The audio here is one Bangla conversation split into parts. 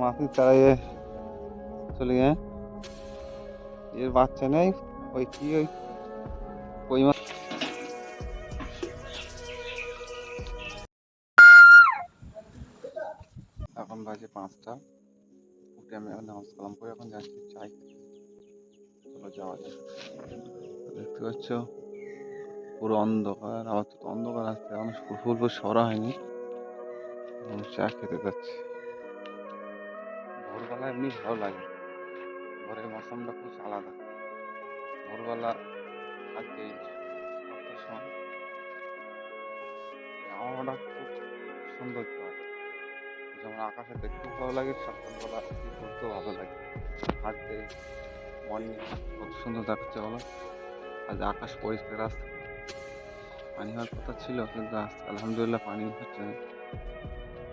মাসি তাড়াইয়ে চলে গিয়ে এর বাচ্চা নেই, ওই কি ওই কই মাছ এখন বাজে পাঁচটা। উঠে আমি এখন নামাজ কালাম করে এখন যাচ্ছি চাই। চলো যাওয়া যাক। দেখতে পাচ্ছ, পুরো অন্ধকার, আবার তো অন্ধকার আসছে এখন ফুল ফুল সরা হয়নি। চা খেতে যাচ্ছি। ভোরবেলা এমনি ভালো লাগে। ভোরের মৌসুমটা খুব আলাদা। ভোরবেলা সময়। আবহাওয়াটা খুব সুন্দর হয় যেমন আকাশে দেখতেও ভালো লাগে, সকালবেলা কি করতেও ভালো লাগে। হাঁটতে মর্নিং কত সুন্দর দেখাচ্ছে বলো। আজ আকাশ পরিষ্কার আসছে পানি হওয়ার কথা ছিল, কিন্তু আজ আলহামদুলিল্লাহ পানি হচ্ছে না।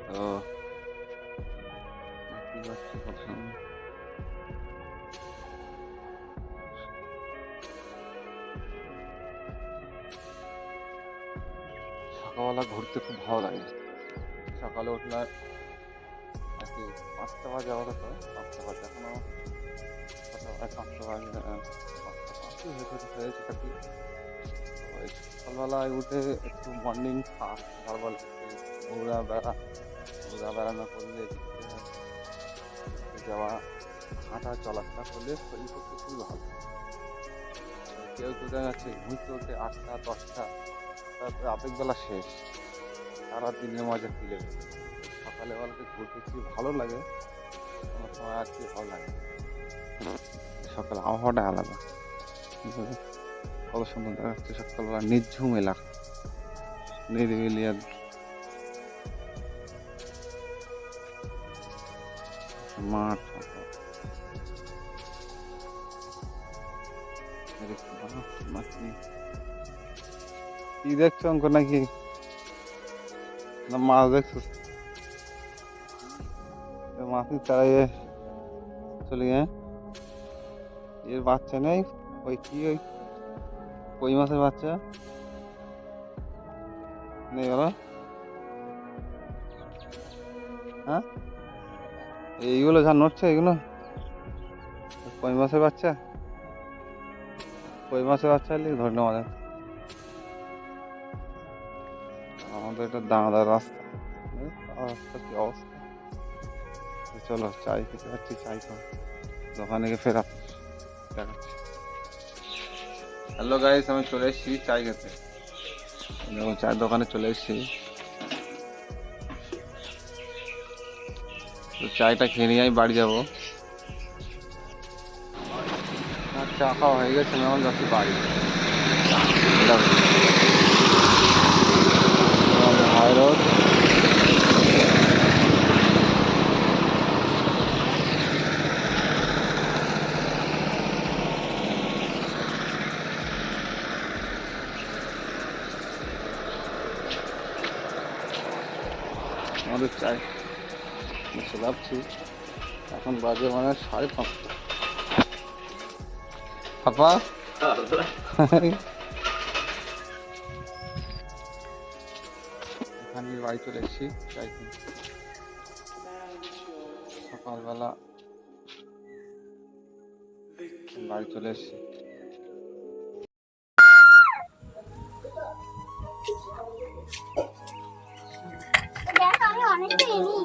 তো সকালবেলা ঘুরতে খুব ভালো লাগে। সকালে উঠলে আর কি পাঁচটা বাজে আবার তো পাঁচটা বাজে। এখনও পাঁচটা বাজে পাঁচটা পাঁচটা সকালবেলায় উঠে একটু মর্নিং সকালবেলা একটু ঘোরা বেড়া ঘোরা বেড়ানো করলে হয়, যাওয়া, হাঁটা, চলাফেরা করলে শরীর পক্ষে খুবই ভালো কেউ কেউ দেখা যাচ্ছে ঘুরতে উঠে আটটা, দশটা, তারপরে আধেক বেলা শেষ। সারা দিনের মজা ফিরে সকালে বেলাতে ঘুরতে খুবই ভালো লাগে আমার সময় আর কি ভালো লাগে। সকাল আবহাওয়াটা আলাদা? কত সুন্দর দেখা যাচ্ছে সকালবেলা নির্ঝুম এলাকা। নিরিবিলি আর মাছি। কি দেখছ অঙ্ক নাকি? না, মাছ দেখছ? মাছি তাড়াইয়ে চলে গিয়ে এর বাচ্চা নেই? ওই কি ওই? কই মাছের বাচ্চা? নেই বলো হ্যাঁ? এইগুলো যা নড়ছে, এগুলো? কই মাছের বাচ্চা? কই মাছের বাচ্চা হলে যায় আমাদের। এটা দাঁড়া রাস্তা। এই রাস্তা কি অবস্থা? চলো, চাই খেতে যাচ্ছি, চাই খাও দোকানে গিয়ে ফেরা দেখাচ্ছি। হ্যালো গাইস আমি চলে এসেছি চাই খেতে। চায়ের দোকানে চলে এসেছি। তো চায়টা খেয়ে নিয়ে আমি বাড়ি যাব আর চা খাওয়া হয়ে গেছে আমি এখন যাচ্ছি বাড়ি হাই রোড আমাদের চাই বসে ভাবছি এখন বাজে মানে সাড়ে পাঁচটা। পাপা? এখানে বাড়ি চলে এসেছি সকালবেলা বাড়ি চলে এসেছি। অনেকটা এনি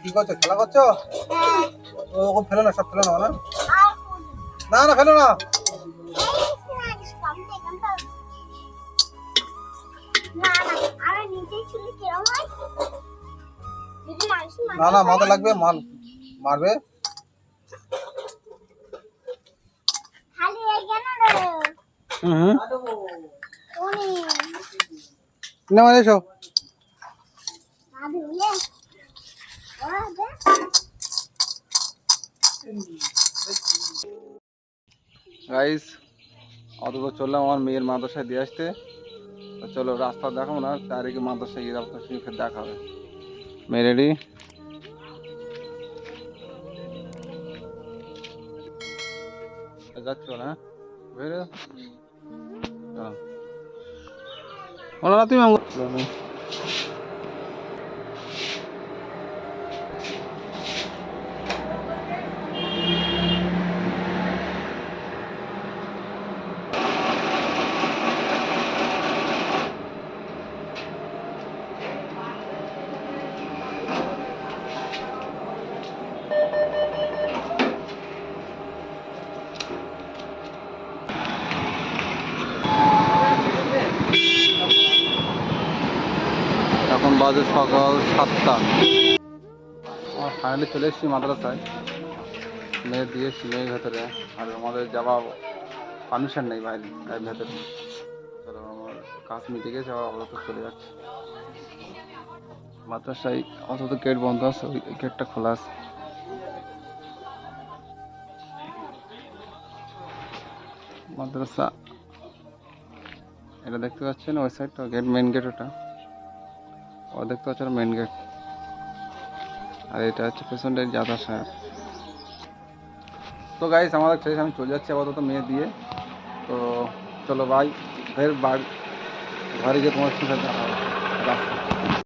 কি করছ? খেলা করছ? ও ওকে ফেলো না, সব ফেলো না না না না, ফেলো না। না না, মাথা লাগবে, মাল মারবে খালি এই কেন রে হুম। উনি না মানে এসো। গাইস অত চললাম আমার মেয়ের মাদ্রাসায় দিয়ে আসতে। চলো রাস্তা দেখাবো না চারিদিকে মাদ্রাসায় গিয়ে আপনার সঙ্গে দেখা হবে। মেয়ে রেডি যাচ্ছ না বেরো। না তুমি বাজে সকাল সাতটা। আমার ফাইনালি চলে এসেছি মাদ্রাসায়। মেয়ে দিয়ে এসেছি মেয়ের ভেতরে। আর আমাদের যাওয়া পারমিশন নেই বাইরে এর ভেতরে। চলো, আমার কাজ মিটে গেছে, আবার আমরা তো চলে যাচ্ছি। মাদ্রাসায় অত গেট বন্ধ আছে, ওই গেটটা খোলা আছে। মাদ্রাসা, এটা দেখতে পাচ্ছেন, ওই সাইডটা গেট মেন গেট ওটা। ও দেখতে পাচ্ছেন মেন গেট আর এটা হচ্ছে পেছনের যাদা সাহেব তো গাইস আমাদের শেষ আমি চলে যাচ্ছি আপাতত মেয়ে দিয়ে তো চলো ভাই ফের বাড়ি ঘরে গিয়ে তোমার সাথে দেখা হবে। রাখছি।